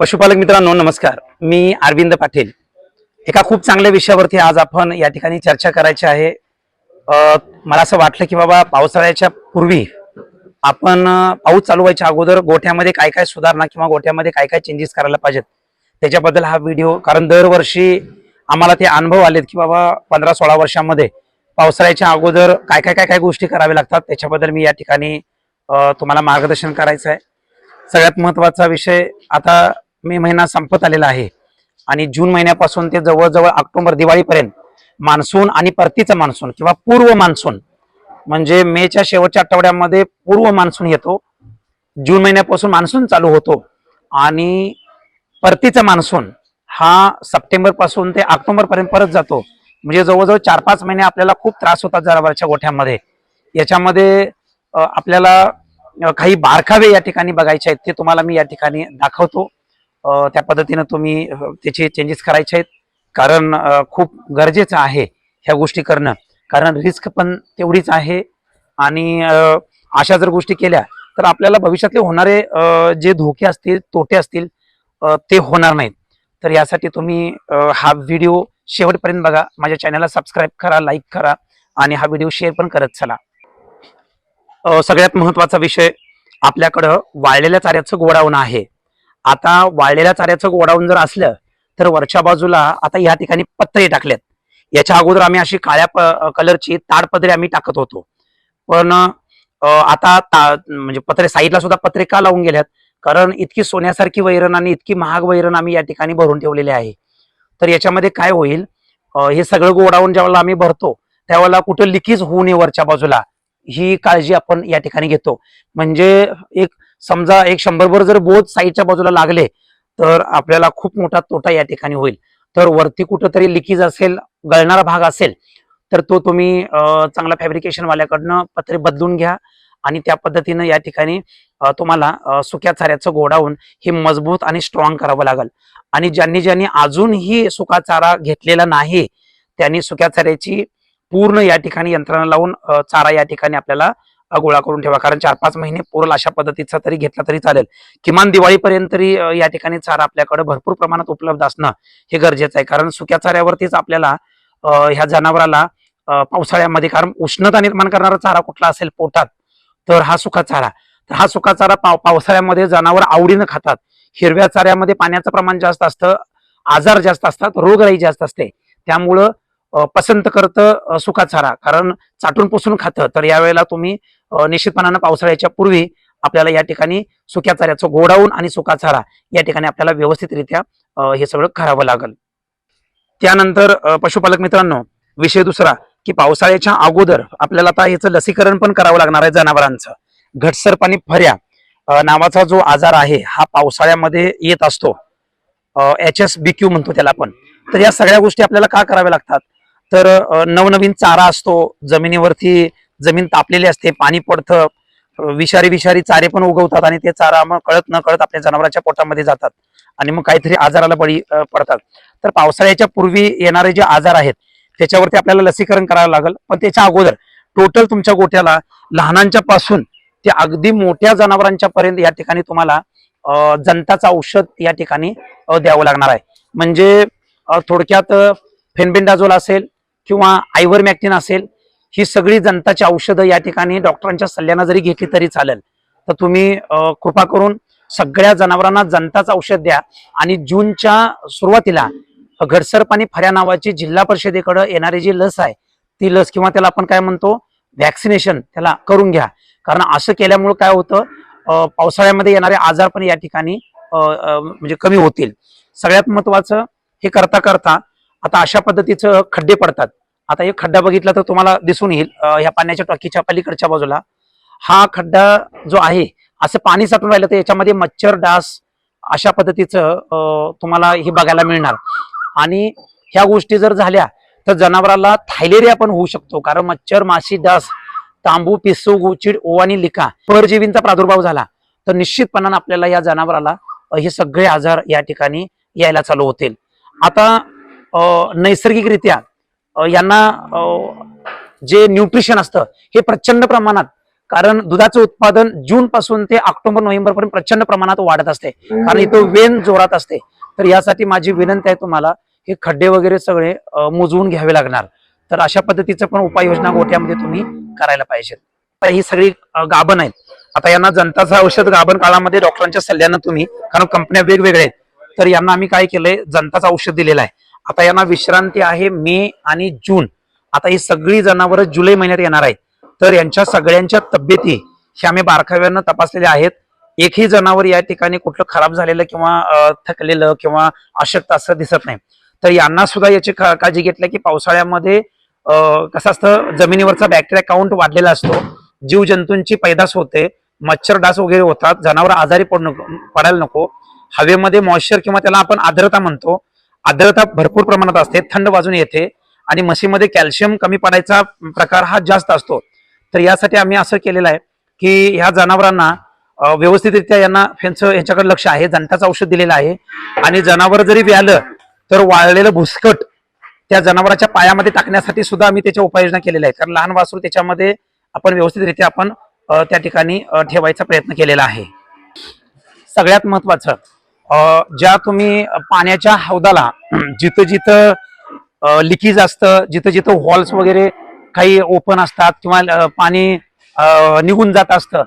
पशुपालक मित्रांनो नमस्कार. मी अरविंद पाटील. एका खूप चांगल्या विषयावरती आज आपण या ठिकाणी चर्चा करायची आहे. मला असं वाटलं की बाबा पावसाळ्याच्या पूर्वी आपण पाऊस चालू व्हायच्या अगोदर गोठ्यामध्ये काय काय सुधारणा किंवा गोठ्यामध्ये काय काय चेंजेस करायला पाहिजेत त्याच्याबद्दल हा व्हिडिओ कारण दरवर्षी आम्हाला ते अनुभव आलेत की बाबा पंधरा सोळा वर्षामध्ये पावसाळ्याच्या अगोदर काय काय काय काय गोष्टी कराव्या लागतात त्याच्याबद्दल मी या ठिकाणी तुम्हाला मार्गदर्शन करायचं आहे सगळ्यात महत्त्वाचा विषय आता मे महिना संपत आलेला आहे. आणि जून महिन्यापासून ते जवळजवळ ऑक्टोबर दिवाळीपर्यंत मान्सून आणि परतीचा मान्सून किंवा पूर्व मान्सून म्हणजे मेच्या शेवटच्या आठवड्यामध्ये पूर्व मान्सून येतो. जून महिन्यापासून मान्सून चालू होतो. आणि परतीचा मान्सून हा सप्टेंबरपासून ते ऑक्टोबर पर्यंत परत जातो. म्हणजे जवळजवळ चार पाच महिने आपल्याला खूप त्रास होतात जनावरांच्या गोठ्यामध्ये. याच्यामध्ये आपल्याला काही बारखावे या ठिकाणी बघायचे आहेत ते तुम्हाला मी या ठिकाणी दाखवतो. त्या पद्धतीनं तुम्ही त्याचे चेंजेस करायचे आहेत. कारण खूप गरजेचं आहे ह्या गोष्टी करणं. कारण रिस्क पण तेवढीच आहे. आणि अशा जर गोष्टी केल्या तर आपल्याला भविष्यातले होणारे जे धोके असतील तोटे असतील ते होणार नाहीत. तर यासाठी तुम्ही हा व्हिडिओ शेवटपर्यंत बघा. माझ्या चॅनलला सबस्क्राईब करा लाईक करा आणि हा व्हिडिओ शेअर पण करत चला. सगळ्यात महत्त्वाचा विषय आपल्याकडं वाळलेल्या चाऱ्याचं गोडावणं आहे. आता वाळलेल्या चाऱ्याचं गोडाऊन जर असलं तर वरच्या बाजूला आता या ठिकाणी पत्रे टाकलेत. याच्या अगोदर आम्ही अशी काळ्या कलरची ताडपत्रे आम्ही टाकत होतो. पण आता म्हणजे पत्रे साईडला सुद्धा पत्रे का लावून गेल्यात? कारण इतकी सोन्यासारखी वैरण आणि इतकी महाग वैरण आम्ही या ठिकाणी भरून ठेवलेली आहे. तर याच्यामध्ये काय होईल? हे सगळं गोडाऊन ज्यावेळेला आम्ही भरतो त्यावेळेला कुठं लिकेज होऊ नये वरच्या बाजूला. ही काळजी आपण या ठिकाणी घेतो. म्हणजे एक समजा एक शंभरभर जर बोध साईडच्या बाजूला लागले तर आपल्याला खूप मोठा तोटा या ठिकाणी होईल. तर वरती कुठंतरी लिकेज असेल गळणारा भाग असेल तर तो तुम्ही चांगला फॅब्रिकेशनवाल्याकडनं पत्रे बदलून घ्या आणि त्या पद्धतीनं या ठिकाणी तुम्हाला सुक्या चाऱ्याचं गोडाऊन हे मजबूत आणि स्ट्रॉंग करावं लागेल. आणि ज्यांनी ज्यांनी अजूनही सुका चारा घेतलेला नाही त्यांनी सुक्या चाऱ्याची पूर्ण या ठिकाणी यंत्रणा लावून चारा या ठिकाणी आपल्याला गोळा करून ठेवा. कारण चार पाच महिने पुरल अशा पद्धतीचा तरी घेतला तरी चालेल. किमान दिवाळीपर्यंत तरी या ठिकाणी चारा आपल्याकडे भरपूर प्रमाणात उपलब्ध असणं हे गरजेचं आहे. कारण सुक्या चाऱ्यावरतीच आपल्याला ह्या जनावराला पावसाळ्यामध्ये कारण उष्णता निर्माण करणारा चारा कुठला असेल पोटात तर हा सुका चारा. तर हा सुका चारा पाव पावसाळ्यामध्ये जनावर आवडीनं खातात. हिरव्या चाऱ्यामध्ये पाण्याचं प्रमाण जास्त असतं आजार जास्त असतात रोगराई जास्त असते. त्यामुळं पसंत करतं सुका चारा. कारण चाटून पुसून खातं. तर यावेळेला तुम्ही निश्चितपणानं पावसाळ्याच्या पूर्वी आपल्याला या ठिकाणी सुक्या चाऱ्याचं गोडाऊन आणि सुका चारा या ठिकाणी आपल्याला व्यवस्थितरित्या हे सगळं करावं लागेल. त्यानंतर पशुपालक मित्रांनो विषय दुसरा की पावसाळ्याच्या अगोदर आपल्याला आता याचं लसीकरण पण करावं लागणार आहे जनावरांचं. घटसर्प आणि फऱ्या नावाचा जो आजार आहे हा पावसाळ्यामध्ये येत असतो. एच एस बी क्यू म्हणतो त्याला आपण. तर या सगळ्या गोष्टी आपल्याला का कराव्या लागतात? तर नवनवीन चारा असतो जमिनीवरती जमीन तापलेली असते पाणी पडतं विषारी विषारी चारे पण उगवतात आणि ते चारा मग कळत न कळत आपल्या जनावरांच्या पोटामध्ये जातात आणि मग काहीतरी आजाराला बळी पडतात. तर पावसाळ्याच्या पूर्वी येणारे जे आजार आहेत त्याच्यावरती आपल्याला लसीकरण करावं लागेल. पण त्याच्या अगोदर टोटल तुमच्या गोठ्याला लहानांच्या पासून ते अगदी मोठ्या जनावरांच्या पर्यंत या ठिकाणी तुम्हाला जनताचं औषध या ठिकाणी द्यावं लागणार आहे. म्हणजे थोडक्यात फेनबेंडाझोल असेल किंवा आयव्हरमॅक्टिन असेल ही सगळी जनताची औषधं या ठिकाणी डॉक्टरांच्या सल्ल्यानं जरी घेतली तरी चालेल. तर तुम्ही कृपा करून सगळ्या जनावरांना जनताचं औषध द्या आणि जूनच्या सुरुवातीला घडसर्प आणि फऱ्या नावाची जिल्हा परिषदेकडे येणारी जी लस आहे ती लस किंवा त्याला आपण काय म्हणतो व्हॅक्सिनेशन त्याला करून घ्या. कारण असं केल्यामुळे काय होतं पावसाळ्यामध्ये येणारे आजार पण या ठिकाणी म्हणजे कमी होतील. सगळ्यात महत्वाचं हे करता करता आता अशा पद्धतीचं खड्डे पडतात. आता एक खड्डा बघितला तर तुम्हाला दिसून येईल ह्या पाण्याच्या टाकीच्या पलीकडच्या बाजूला. हा खड्डा जो आहे असं पाणी साठून राहिलं तर याच्यामध्ये मच्छर डास अशा पद्धतीचं तुम्हाला हे बघायला मिळणार. आणि ह्या गोष्टी जर झाल्या तर जनावराला थायलेरिया पण होऊ शकतो कारण मच्छर माशी डास तांबू पिसू गोचिड ओवानी लिका परजीवींचा प्रादुर्भाव झाला तर निश्चितपणानं आपल्याला या जनावराला हे सगळे आजार या ठिकाणी यायला चालू होतील. आता नैसर्गिकरित्या यांना जे न्यूट्रिशन असतं हे प्रचंड प्रमाणात कारण दुधाचं उत्पादन जून पासून ते ऑक्टोबर नोव्हेंबर पर्यंत प्रचंड प्रमाणात वाढत असते. कारण इथं वेन जोरात असते. तर यासाठी माझी विनंती आहे तुम्हाला हे खड्डे वगैरे सगळे मोजवून घ्यावे लागणार. तर अशा पद्धतीचं पण उपाययोजना गोठ्यामध्ये तुम्ही करायला पाहिजे. तर ही सगळी गाभण आहेत. आता यांना जनताचं औषध गाभण काळामध्ये डॉक्टरांच्या सल्ल्यानं तुम्ही कारण कंपन्या वेगवेगळ्या आहेत. तर यांना आम्ही काय केलंय जनताचं औषध दिलेलं आहे. आता यांना विश्रांती आहे मे आणि जून. आता ही सगळी जनावरं जुलै महिन्यात येणार आहेत. तर यांच्या सगळ्यांच्या तब्येती हे आम्ही बारकाव्यानं तपासलेल्या आहेत. एकही जनावर या ठिकाणी कुठलं खराब झालेलं किंवा थकलेलं किंवा अशक्त असं दिसत नाही. तर यांना सुद्धा याची काळजी घेतली की पावसाळ्यामध्ये कसं असतं जमिनीवरचा बॅक्टेरिया काउंट वाढलेला असतो. जीव जंतूंची पैदास होते मच्छर डास वगैरे होतात जनावर आजारी पडू नको पडायला नको. हवेमध्ये मॉइश्चर किंवा त्याला आपण आर्द्रता म्हणतो. आर्द्रता भरपूर प्रमाणात असते थंड बाजूने येते आणि म्हशीमध्ये कॅल्शियम कमी पडायचा प्रकार हा जास्त असतो. तर यासाठी आम्ही असं केलेलं आहे की ह्या जनावरांना व्यवस्थितरित्या यांना त्यांचं यांच्याकडे लक्ष आहे जनताचं औषध दिलेलं आहे. आणि जनावर जरी व्यालं तर वाळलेलं भुसकट त्या जनावराच्या पायामध्ये टाकण्यासाठी सुद्धा आम्ही त्याच्या उपाययोजना केलेल्या आहेत. कारण लहान वासरू त्याच्यामध्ये आपण व्यवस्थितरित्या आपण त्या ठिकाणी ठेवायचा प्रयत्न केलेला आहे. सगळ्यात महत्वाचं ज्या तुम्ही पाण्याच्या हौदाला जिथं जिथं लिकीज असतं जिथं जिथं हॉल्स वगैरे काही ओपन असतात किंवा पाणी निघून जात असतं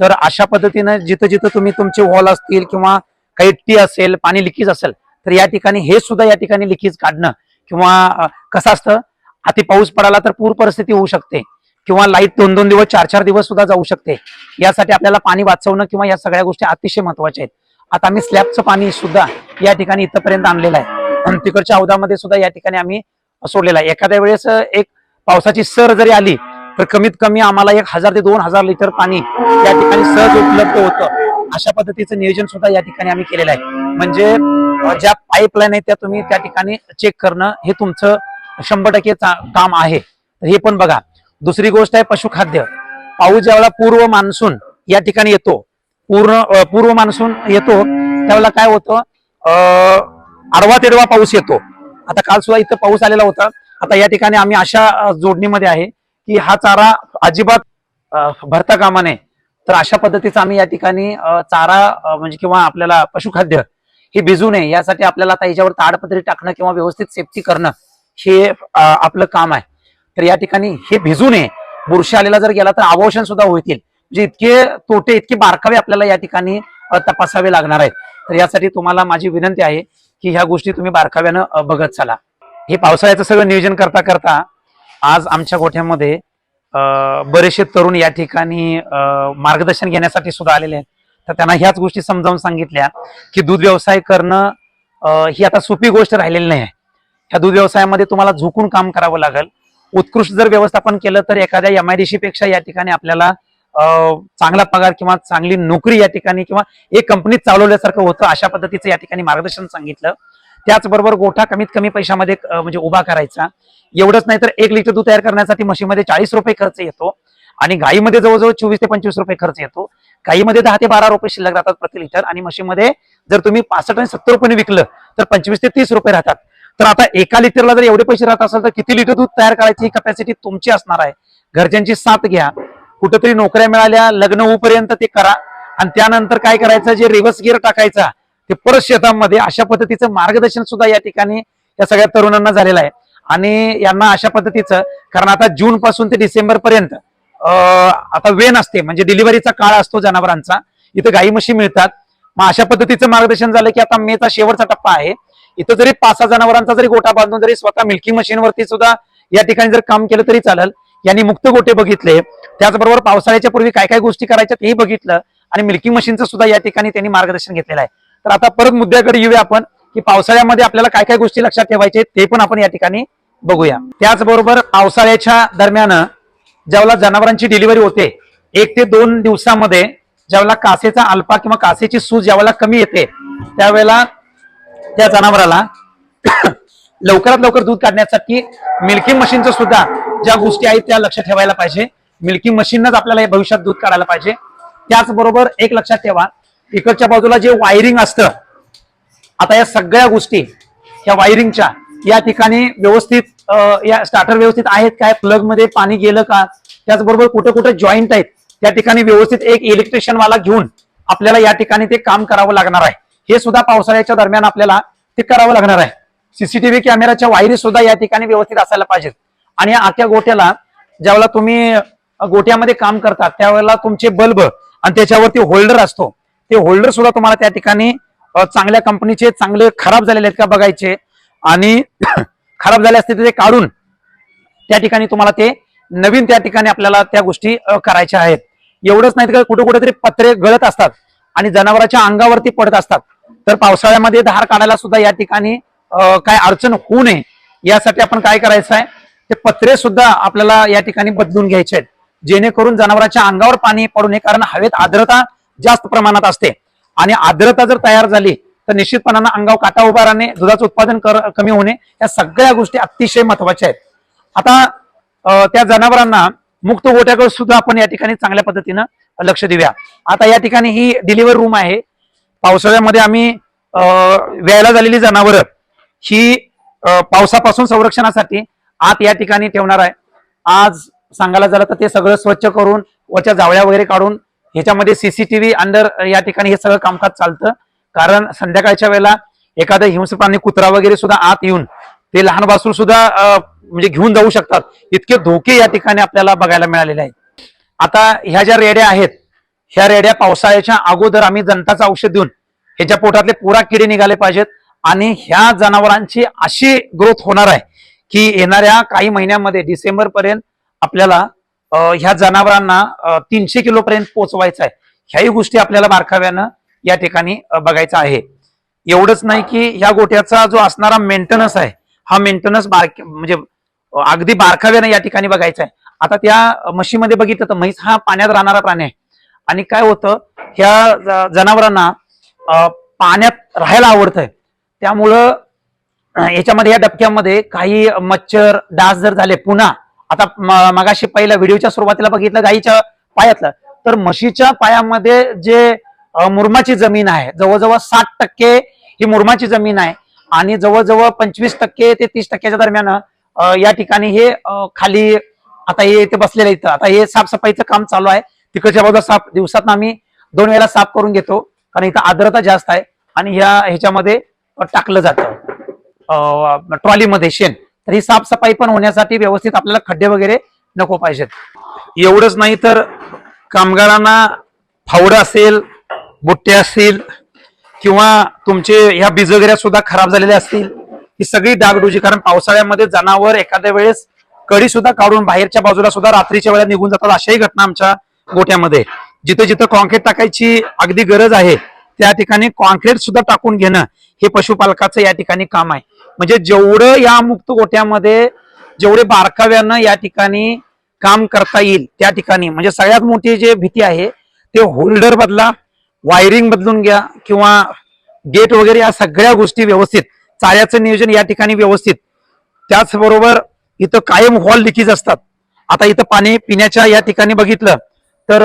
तर अशा पद्धतीनं जिथं जिथं तुम्ही तुमचे हॉल असतील किंवा काही टी असेल पाणी लिकीज असेल तर या ठिकाणी हे सुद्धा या ठिकाणी लिकीज काढणं किंवा कसं असतं अति पाऊस पडाला तर पूर परिस्थिती होऊ शकते किंवा लाइट दोन दोन दिवस चार चार दिवस सुद्धा जाऊ शकते. यासाठी आपल्याला पाणी वाचवणं किंवा या सगळ्या गोष्टी अतिशय महत्त्वाच्या आहेत. आता आम्ही स्लॅबचं पाणी सुद्धा या ठिकाणी इथपर्यंत आणलेलं आहे. आणि तिकडच्या हौदामध्ये सुद्धा या ठिकाणी आम्ही सोडलेलं आहे. एखाद्या वेळेस एक पावसाची सर जरी आली तर कमीत कमी आम्हाला एक हजार ते दोन हजार लिटर पाणी या ठिकाणी सहज उपलब्ध होतं. अशा पद्धतीचं नियोजन सुद्धा या ठिकाणी आम्ही केलेलं आहे. म्हणजे ज्या पाईपलाईन आहेत त्या तुम्ही त्या ठिकाणी चेक करणं हे तुमचं शंभर टक्के काम आहे. हे पण बघा. दुसरी गोष्ट आहे पशुखाद्य. पाऊस ज्यावेळेला पूर्व मान्सून या ठिकाणी येतो पूर्ण पूर्व मान्सून येतो त्यावेळेला काय होतं आडवा तेडवा पाऊस येतो. आता काल सुद्धा इथं पाऊस आलेला होता. आता या ठिकाणी आम्ही अशा जोडणीमध्ये आहे की हा चारा अजिबात भरता कामा नये तर अशा पद्धतीचा आम्ही या ठिकाणी चारा म्हणजे किंवा आपल्याला पशुखाद्य हे भिजू नये यासाठी आपल्याला आता याच्यावर ताडपत्री टाकणं किंवा व्यवस्थित सेफ्टी करणं हे आपलं काम आहे. तर या ठिकाणी हे भिजू नये. बुरशी आलेला जर गेला तर आवोषण सुद्धा होतील. म्हणजे इतके तोटे इतके बारकावे आपल्याला या ठिकाणी तपासावे लागणार आहेत. तर यासाठी तुम्हाला माझी विनंती आहे की ह्या गोष्टी तुम्ही बारकाव्यानं बघत चला. हे पावसाळ्याचं सगळं नियोजन करता करता आज आमच्या गोठ्यामध्ये बरेचसे तरुण या ठिकाणी अं, मार्गदर्शन घेण्यासाठी सुद्धा आलेले आहेत. तर त्यांना ह्याच गोष्टी समजावून सांगितल्या की दूध व्यवसाय करणं ही आता सोपी गोष्ट राहिलेली नाही. आहे ह्या दूध व्यवसायामध्ये तुम्हाला झुकून काम करावं लागेल. उत्कृष्ट जर व्यवस्थापन केलं तर एखाद्या एमआयडीसी पेक्षा या ठिकाणी आपल्याला चांगला पगार किंवा चांगली नोकरी या ठिकाणी किंवा एक कंपनीत चालवल्यासारखं होतं अशा पद्धतीचं या ठिकाणी मार्गदर्शन सांगितलं. त्याचबरोबर गोठा कमीत कमी पैशामध्ये म्हणजे उभा करायचा. एवढंच नाही तर एक लिटर दूध तयार करण्यासाठी म्हशीमध्ये चाळीस रुपये खर्च येतो आणि गाईमध्ये जवळजवळ चोवीस ते पंचवीस रुपये खर्च येतो. गाईमध्ये दहा ते बारा रुपये शिल्लक राहतात प्रति लिटर आणि म्हशीमध्ये जर तुम्ही पासष्ट आणि सत्तर रुपये विकलं तर पंचवीस ते तीस रुपये राहतात. तर आता एका लिटरला जर एवढे पैसे राहत असेल तर किती लिटर दूध तयार करायची ही कपॅसिटी तुमची असणार आहे. घरच्यांची साथ घ्या. कुठेतरी नोकऱ्या मिळाल्या लग्न होऊपर्यंत ते करा. आणि त्यानंतर काय करायचं? जे रिव्हर्स गिअर टाकायचा ते परत शेतामध्ये अशा पद्धतीचं मार्गदर्शन सुद्धा या ठिकाणी या सगळ्या तरुणांना झालेलं आहे. आणि यांना अशा पद्धतीचं कारण आता जून पासून ते डिसेंबर पर्यंत अं, आता वेन असते म्हणजे डिलिव्हरीचा काळ असतो जनावरांचा. इथं गाई म्हशी मिळतात. मग अशा पद्धतीचं मार्गदर्शन झालं की आता मेचा शेवटचा टप्पा आहे. इथं जरी पाच सहा जनावरांचा जरी गोठा बांधून जरी स्वतः मिल्की मशीनवरती सुद्धा या ठिकाणी जर काम केलं तरी चालेल. यांनी मुक्त गोटे बघितले. त्याचबरोबर पावसाळ्याच्या पूर्वी काय काय गोष्टी करायच्या तेही बघितलं आणि मिल्की मशीनचं सुद्धा या ठिकाणी त्यांनी मार्गदर्शन घेतलेलं आहे. तर आता परत मुद्द्याकडे येऊया आपण की पावसाळ्यामध्ये आपल्याला काय काय गोष्टी लक्षात ठेवायचे ते पण आपण या ठिकाणी बघूया. त्याचबरोबर पावसाळ्याच्या दरम्यान ज्यावेळेला जनावरांची डिलिव्हरी होते एक ते दोन दिवसामध्ये ज्यावेळेला कासेचा अल्पा किंवा कासेची सूज ज्यावेळेला कमी येते त्यावेळेला त्या जनावराला लवकरात लवकर दूध काढण्यासाठी मिल्किंग मशीनचं सुद्धा ज्या गोष्टी आहेत त्या लक्ष ठेवायला पाहिजे. मिल्किंग मशीनच आपल्याला हे भविष्यात दूध काढायला पाहिजे. त्याचबरोबर एक लक्षात ठेवा इकडच्या बाजूला जे वायरिंग असतं आता या सगळ्या गोष्टी या वायरिंगच्या या ठिकाणी व्यवस्थित या स्टार्टर व्यवस्थित आहेत काय? प्लगमध्ये पाणी गेलं का? त्याचबरोबर कुठे कुठे जॉईंट आहेत त्या ठिकाणी व्यवस्थित एक इलेक्ट्रिशियन वाला घेऊन आपल्याला या ठिकाणी ते काम करावं लागणार आहे. हे सुद्धा पावसाळ्याच्या दरम्यान आपल्याला ते करावं लागणार आहे. सीसीटीव्ही कॅमेराच्या वायरी सुद्धा या ठिकाणी व्यवस्थित असायला पाहिजेत. आणि या आख्या गोट्याला ज्यावेळेला तुम्ही गोट्यामध्ये काम करतात. त्यावेळेला तुमचे बल्ब आणि त्याच्यावरती होल्डर असतो. ते होल्डर सुद्धा तुम्हाला त्या ठिकाणी चांगल्या कंपनीचे चांगले खराब झालेले आहेत का बघायचे. आणि खराब झाले असते ते काढून त्या ठिकाणी तुम्हाला ते नवीन त्या ठिकाणी आपल्याला त्या गोष्टी करायच्या आहेत. एवढंच नाही तर कुठे कुठेतरी पत्रे गळत असतात आणि जनावरांच्या अंगावरती पडत असतात. तर पावसाळ्यामध्ये धार काढायला सुद्धा या ठिकाणी काय अडचण होऊ नये. यासाठी आपण काय करायचं आहे? ते पत्रे सुद्धा आपल्याला या ठिकाणी बदलून घ्यायचे आहेत. जेणेकरून जनावरांच्या अंगावर पाणी पडू नये कारण हवेत आर्द्रता जास्त प्रमाणात असते. आणि आर्द्रता जर तयार झाली तर निश्चितपणानं अंगावर काटा उभा राहणे दुधाचं उत्पादन कर- कमी होणे या सगळ्या गोष्टी अतिशय महत्त्वाच्या आहेत. आता त्या जनावरांना मुक्त गोट्याकडे सुद्धा आपण या ठिकाणी चांगल्या पद्धतीनं लक्ष देऊया. आता या ठिकाणी ही डिलिव्हरी रूम आहे. पावसाळ्यामध्ये आम्ही व्यायला झालेली जनावरं ही पावसापासून संरक्षणासाठी आत या ठिकाणी ठेवणार आहे. आज सांगायला झालं तर ते सगळं स्वच्छ करून वरच्या जावळ्या वगैरे काढून ह्याच्यामध्ये सीसीटीव्ही अंडर या ठिकाणी हे सगळं कामकाज चालतं. कारण संध्याकाळच्या वेळेला एखादं हिंसप्राणी कुत्रा वगैरे सुद्धा आत येऊन ते लहान बासूर सुद्धा म्हणजे घेऊन जाऊ शकतात. इतके धोके या ठिकाणी आपल्याला बघायला मिळालेले आहेत. आता ह्या ज्या रेड्या आहेत ह्या रेड्या पावसाळ्याच्या अगोदर आम्ही जनताचं औषध देऊन ह्याच्या पोटातले पुरा किडे निघाले पाहिजेत आणि ह्या जनावरांची अशी ग्रोथ होणार आहे की येणाऱ्या काही महिन्यामध्ये डिसेंबर पर्यंत आपल्याला ह्या जनावरांना तीनशे किलोपर्यंत पोहोचवायचं आहे. ह्याही गोष्टी आपल्याला बारकाव्यानं या ठिकाणी बघायचं आहे. एवढंच नाही की ह्या गोट्याचा जो असणारा मेंटेनन्स आहे हा मेंटेनन्स बारक म्हणजे अगदी बारकाव्यानं या ठिकाणी बघायचा आहे. आता त्या म्हशीमध्ये बघितलं तर म्हैस हा पाण्यात राहणारा प्राणी आहे. आणि काय होतं ह्या जनावरांना पाण्यात राहायला आवडतंय. त्यामुळं याच्यामध्ये या डबक्यामध्ये काही मच्छर डास जर झाले पुन्हा आता मगाशी पहिल्या व्हिडिओच्या सुरुवातीला बघितलं गाईच्या पायातलं. तर म्हशीच्या पायामध्ये जे मुरमाची जमीन आहे जवळजवळ साठ टक्के ही मुरमाची जमीन आहे आणि जवळजवळ पंचवीस टक्के ते तीस टक्क्याच्या दरम्यान या ठिकाणी हे खाली आता हे इथे बसलेलं इथं. आता हे साफसफाईचं काम चालू आहे. तिकडच्या बाजूला साफ दिवसात आम्ही दोन वेळा साफ करून घेतो. कारण इथं आर्द्रता जास्त आहे आणि ह्या ह्याच्यामध्ये टाकलं जातं. ट्रॉलीमध्ये शेण. तर ही साफसफाई पण होण्यासाठी व्यवस्थित आपल्याला खड्डे वगैरे नको पाहिजेत. एवढंच नाही तर कामगारांना फावडं असेल बुट्टे असतील किंवा तुमचे ह्या बिजगऱ्या सुद्धा खराब झालेल्या असतील ही सगळी डागडुजी. कारण पावसाळ्यामध्ये जनावर एखाद्या वेळेस कडी सुद्धा काढून बाहेरच्या बाजूला सुद्धा रात्रीच्या वेळेला निघून जातात अशाही घटना आमच्या गोट्यामध्ये जिथे जिथं कॉन्क्रीट टाकायची अगदी गरज आहे त्या ठिकाणी कॉन्क्रीट सुद्धा टाकून घेणं हे पशुपालकाचं या ठिकाणी काम आहे. म्हणजे जेवढं या मुक्त गोट्यामध्ये जेवढे बारकाव्यानं या ठिकाणी काम करता येईल त्या ठिकाणी म्हणजे सगळ्यात मोठी जी भीती आहे ते होल्डर बदला वायरिंग बदलून घ्या किंवा गेट वगैरे या सगळ्या गोष्टी व्यवस्थित चाऱ्याचं नियोजन या ठिकाणी व्यवस्थित. त्याचबरोबर इथं कायम हॉल लिकेज असतात. आता इथं पाणी पिण्याच्या या ठिकाणी बघितलं तर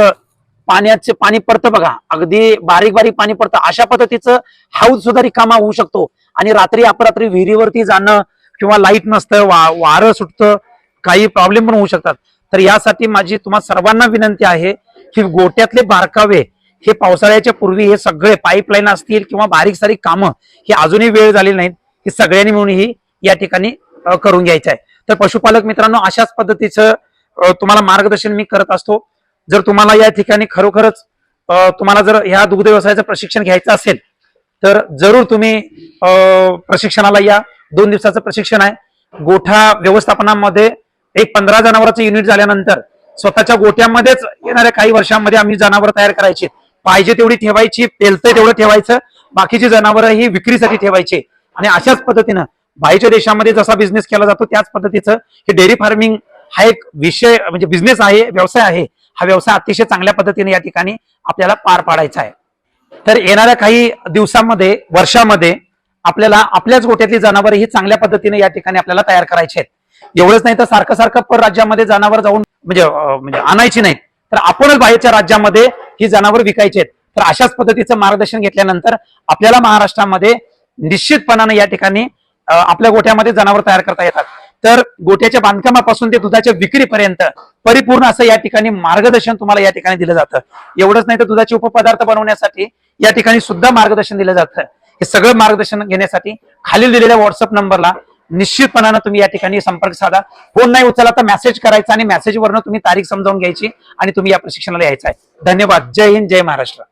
पाण्याचे पाणी पडतं बघा. अगदी बारीक बारीक पाणी पडतं. अशा पद्धतीचं हाऊस सुद्धा रिकामा होऊ शकतो. आणि रात्री अपरात्री विहिरीवरती जाणं किंवा लाइट नसतं वा वारं सुटतं काही प्रॉब्लेम पण होऊ शकतात. तर यासाठी माझी तुम्हा सर्वांना विनंती आहे की गोट्यातले बारकावे हे पावसाळ्याच्या पूर्वी हे सगळे पाईपलाईन असतील किंवा बारीक सारीक कामं ही अजूनही वेळ झालेली नाहीत हे सगळ्यांनी मिळून ही या ठिकाणी करून घ्यायचं आहे तर पशुपालक मित्रांनो अशाच पद्धतीचं तुम्हाला मार्गदर्शन मी करत असतो. जर तुम्हाला या ठिकाणी खरोखरच तुम्हाला जर ह्या दुग्ध व्यवसायाचं प्रशिक्षण घ्यायचं असेल तर जरूर तुम्ही प्रशिक्षणाला या. दोन दिवसाचं प्रशिक्षण आहे. गोठा व्यवस्थापनामध्ये एक पंधरा जनावरांचं युनिट झाल्यानंतर स्वतःच्या गोठ्यामध्येच येणाऱ्या काही वर्षांमध्ये आम्ही जनावर तयार करायची. पाहिजे तेवढी ठेवायची पेलतंय तेवढं ठेवायचं बाकीची जनावरं ही विक्रीसाठी ठेवायची. आणि अशाच पद्धतीनं बाहेरच्या देशामध्ये जसा बिझनेस केला जातो त्याच पद्धतीचं हे डेअरी फार्मिंग हा एक विषय म्हणजे बिझनेस आहे व्यवसाय आहे. हा व्यवसाय अतिशय चांगल्या पद्धतीने या ठिकाणी आपल्याला पार पाडायचा आहे. तर येणाऱ्या काही दिवसांमध्ये वर्षामध्ये आपल्याला आपल्याच गोट्यातली जनावरं ही चांगल्या पद्धतीने या ठिकाणी आपल्याला तयार करायची आहेत. एवढंच नाही तर सारखं सारखं पर राज्यामध्ये जनावर जाऊन म्हणजे म्हणजे आणायची नाहीत. तर आपणच बाहेरच्या राज्यामध्ये ही जनावर विकायची आहेत. तर अशाच पद्धतीचं मार्गदर्शन घेतल्यानंतर आपल्याला महाराष्ट्रामध्ये निश्चितपणाने या ठिकाणी आपल्या गोठ्यामध्ये जनावर तयार करता येतात. तर गोट्याच्या बांधकामापासून ते दुधाच्या विक्रीपर्यंत परिपूर्ण असं या ठिकाणी मार्गदर्शन तुम्हाला या ठिकाणी दिलं जातं. एवढंच नाही तर दुधाचे उपपदार्थ बनवण्यासाठी या ठिकाणी सुद्धा मार्गदर्शन दिलं जातं. हे सगळं मार्गदर्शन घेण्यासाठी खालील दिलेल्या व्हॉट्सअप नंबरला निश्चितपणानं तुम्ही या ठिकाणी संपर्क साधा. फोन नाही उचलला तर मेसेज करायचा आणि मेसेजवरनं तुम्ही तारीख समजावून घ्यायची आणि तुम्ही या प्रशिक्षणाला यायचं आहे. धन्यवाद. जय हिंद जय महाराष्ट्र.